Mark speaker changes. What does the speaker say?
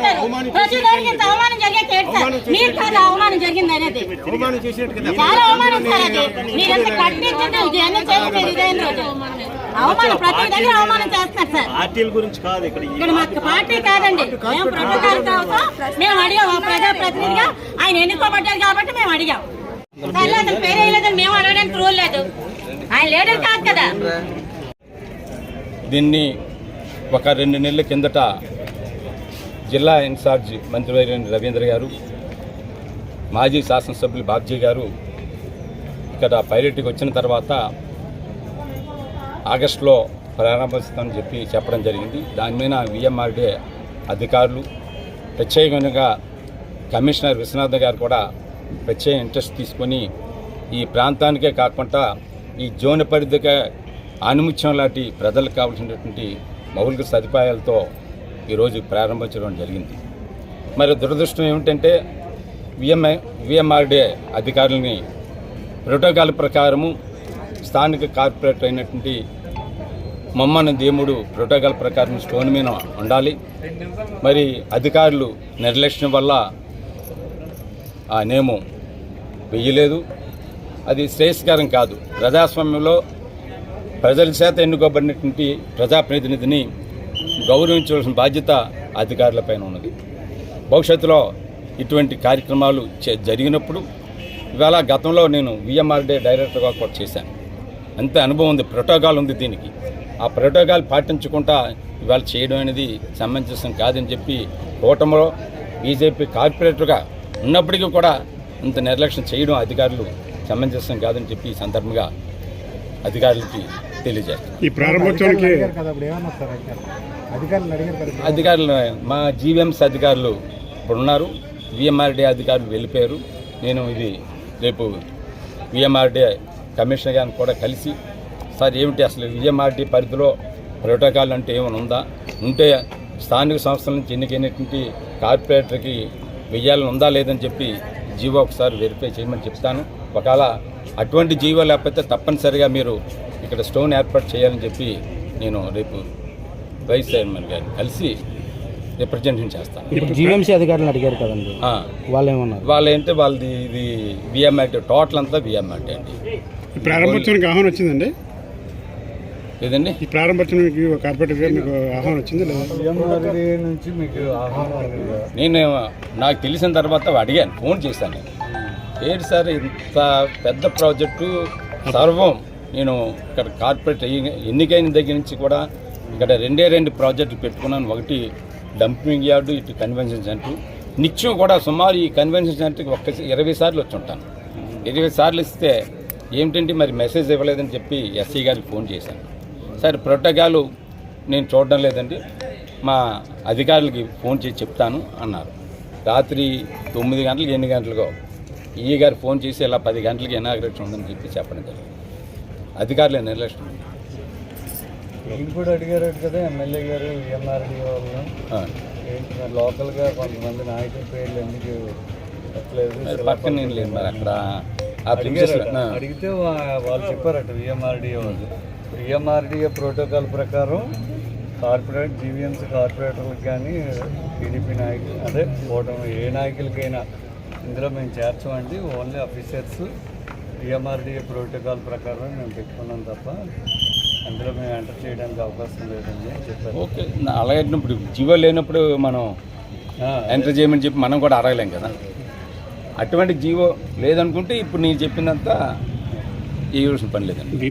Speaker 1: అంటారు ఇంత అవమానం జరిగేది ఏంటి సార్ మీరు కాదు అవమానం జరిగింది అనేది. చాలా అవమానం సార్ అది? మీరెంత రోజు అవమానం? ప్రతి దగ్గర అవమానం చేస్తారు సార్.
Speaker 2: పార్టీల గురించి కాదు ఇక్కడ
Speaker 1: ఇక్కడ మాకు పార్టీ కాదండి. మేము ప్రోటోకాల్ కోసం మేము అడిగాం ఒక ప్రజా ప్రతినిధిగా ఆయన ఎన్నుకోబడ్డారు కాబట్టి మేము అడిగాం. సర్లే అతను పేరు వేయలేదని మేము అడగడానికి రూల్ లేదు. ఆయన లీడర్ కాదు కదా.
Speaker 3: దీన్ని ఒక రెండు నెలల కిందట జిల్లా ఇన్ఛార్జ్ మంత్రివర్యులు రవీంద్ర గారు మాజీ శాసనసభ్యులు బాబ్జీ గారు ఇక్కడ పైలట్కి వచ్చిన తర్వాత ఆగస్టులో ప్రారంభిస్తామని చెప్పి చెప్పడం జరిగింది. దాని మీద విఎంఆర్డే అధికారులు ప్రత్యేకంగా కమిషనర్ విశ్వనాథ్ గారు కూడా ప్రత్యేక ఇంట్రెస్ట్ తీసుకొని ఈ ప్రాంతానికే కాకుండా ఈ జోన్ పరిధిగా ఆనుముత్యం లాంటి ప్రజలకు కావాల్సినటువంటి మౌలిక సదుపాయాలతో ఈరోజు ప్రారంభించడం జరిగింది. మరి దురదృష్టం ఏమిటంటే విఎంఐ విఎంఆర్డీఏ అధికారులని ప్రోటోకాల్ ప్రకారము స్థానిక కార్పొరేటర్ అయినటువంటి మమ్మన దేముడు ప్రోటోకాల్ ప్రకారం స్టోన్ మీద ఉండాలి. మరి అధికారులు నిర్లక్ష్యం వల్ల ఆ నేము వెయ్యలేదు. అది శ్రేయస్కరం కాదు. ప్రజాస్వామ్యంలో ప్రజల చేత ఎన్నుకోబడినటువంటి ప్రజాప్రతినిధిని గౌరవించవలసిన బాధ్యత అధికారులపైన ఉన్నది. భవిష్యత్తులో ఇటువంటి కార్యక్రమాలు చే- జరిగినప్పుడు ఇవాళ గతంలో నేను విఎంఆర్డే డైరెక్టర్గా కూడా చేశాను. అంత అనుభవం ఉంది ప్రోటోకాల్ ఉంది దీనికి. ఆ ప్రోటోకాల్ పాటించకుండా ఇవాళ చేయడం అనేది సమంజసం కాదని చెప్పి కూటమిలో బీజేపీ కార్పొరేటర్గా ఉన్నప్పటికీ కూడా ఇంత నిర్లక్ష్యం చేయడం అధికారులు సమంజసం కాదని చెప్పి ఈ సందర్భంగా అధికారులకి తెలియజేస్తాను
Speaker 4: ఈ ప్రారంభోత్సవానికి
Speaker 5: అధికారులు
Speaker 3: మా జీవీఎంసీ అధికారులు ఇప్పుడు ఉన్నారు విఎంఆర్డీ అధికారులు వెళ్ళిపోయారు. నేను ఇది రేపు విఎంఆర్డీ కమిషనర్ గారిని కూడా కలిసి సార్ ఏమిటి అసలు విఎంఆర్డీ పరిధిలో ప్రోటోకాల్ అంటే ఏమైనా ఉందా? ఉంటే స్థానిక సంస్థల నుంచి ఎన్నికైనటువంటి కార్పొరేటర్కి వెయ్యాలని ఉందా లేదని చెప్పి జీవో ఒకసారి వెరిఫై చేయమని చెప్తాను. ఒకవేళ అటువంటి జీవో లేకపోతే తప్పనిసరిగా మీరు ఇక్కడ స్టోన్ ఏర్పాటు చేయాలని చెప్పి నేను రేపు వైస్ చైర్మన్ గారిని కలిసి రిప్రజెంటేషన్ చేస్తాను.
Speaker 5: ఇప్పుడు జీవీఎంసీ అధికారులు అడిగారు కదండి.
Speaker 3: ఆ,
Speaker 5: వాళ్ళు ఏమన్నారు
Speaker 3: వాళ్ళు ఏంటి వాళ్ళది ఇది విఎంఆర్టీ టోటల్ అంతా విఎంఆర్టీ అండి.
Speaker 4: ఈ ప్రారంభోత్సవానికి ఆహ్వానం వచ్చిందండి?
Speaker 3: ఏదండి?
Speaker 4: ఈ ప్రారంభోత్సవానికి మీకు ఆహ్వానం వచ్చింది
Speaker 5: నుంచి మీకు
Speaker 3: నేను నాకు తెలిసిన తర్వాత అడిగాను ఫోన్ చేశాను నేను. ఏంటి సార్ ఇంత పెద్ద ప్రాజెక్టు సర్వం నేను ఇక్కడ కార్పొరేట్ అయ్యి- ఎన్నికైన దగ్గర నుంచి కూడా ఇక్కడ రెండే రెండు ప్రాజెక్టులు పెట్టుకున్నాను. ఒకటి డంపింగ్ యార్డు ఇటు కన్వెన్షన్ సెంటర్. నిత్యం కూడా సుమారు ఈ కన్వెన్షన్ సెంటర్కి ఒక్క ఇరవై సార్లు వచ్చి ఉంటాను. ఇరవై సార్లు ఇస్తే ఏమిటంటే మరి మెసేజ్ ఇవ్వలేదని చెప్పి ఎస్సీ గారికి ఫోన్ చేశాను. సార్ ప్రోటోకాలు నేను చూడడం లేదండి. మా అధికారులకి ఫోన్ చేసి చెప్తాను అన్నారు. రాత్రి తొమ్మిది గంటలకు ఎన్ని గంటలకో ఈ గారు ఫోన్ చేసి ఇలా పది గంటలకి ఇనాగ్రేషన్ ఉందని చెప్పి చెప్పడం జరిగింది. అధికారులే నిర్లక్ష్యం.
Speaker 5: ఈయన కూడా అడిగారు కదా ఎమ్మెల్యే గారు ఎంఆర్డీ వాళ్ళు. ఏంటి లోకల్గా కొంతమంది నాయకుల పేర్లు ఎందుకు
Speaker 3: మరి పక్కన నేను లేను మరి అక్కడ.
Speaker 5: అడిగితే వాళ్ళు చెప్పారట విఎంఆర్డీఏ వాళ్ళు. విఎంఆర్డీఏ ప్రోటోకాల్ ప్రకారం కార్పొరేట్ జీవీఎంసీ కార్పొరేటర్లకు కానీ టీడీపీ నాయకులు అదే ఓటమి ఏ నాయకులకైనా ఇందులో మేము చేర్చమండి. ఓన్లీ ఆఫీసర్స్ విఎంఆర్డీఏ ప్రోటోకాల్ ప్రకారం మేము పెట్టుకున్నాం తప్ప అందులో మేము ఎంటర్ చేయడానికి అవకాశం లేదండి చెప్పారు.
Speaker 3: ఓకే అలాగే ఇప్పుడు జీవో లేనప్పుడు మనం ఎంటర్ చేయమని చెప్పి మనం కూడా అడగలేం కదా. అటువంటి జీవో లేదనుకుంటే ఇప్పుడు నేను చెప్పినంత చేయవలసిన పని లేదండి.